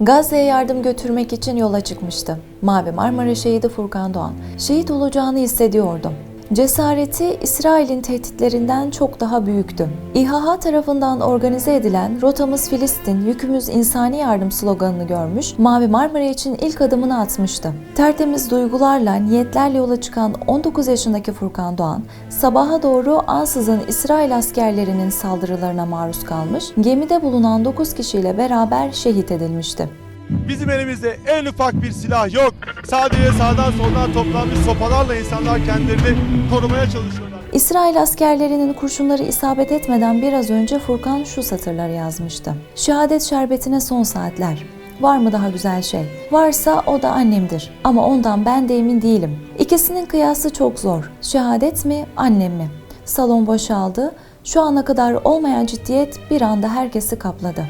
Gazze'ye yardım götürmek için yola çıkmıştı. Mavi Marmara şehidi Furkan Doğan. Şehit olacağını hissediyordu. Cesareti İsrail'in tehditlerinden çok daha büyüktü. İHA tarafından organize edilen Rotamız Filistin, Yükümüz İnsani Yardım sloganını görmüş, Mavi Marmara için ilk adımını atmıştı. Tertemiz duygularla, niyetlerle yola çıkan 19 yaşındaki Furkan Doğan, sabaha doğru ansızın İsrail askerlerinin saldırılarına maruz kalmış, gemide bulunan 9 kişiyle beraber şehit edilmişti. Bizim elimizde en ufak bir silah yok. Sadece sağdan soldan toplanmış sopalarla insanlar kendilerini korumaya çalışıyorlar. İsrail askerlerinin kurşunları isabet etmeden biraz önce Furkan şu satırları yazmıştı. Şehadet şerbetine son saatler. Var mı daha güzel şey? Varsa o da annemdir. Ama ondan ben de emin değilim. İkisinin kıyası çok zor. Şehadet mi, annem mi? Salon boşaldı. Şu ana kadar olmayan ciddiyet bir anda herkesi kapladı.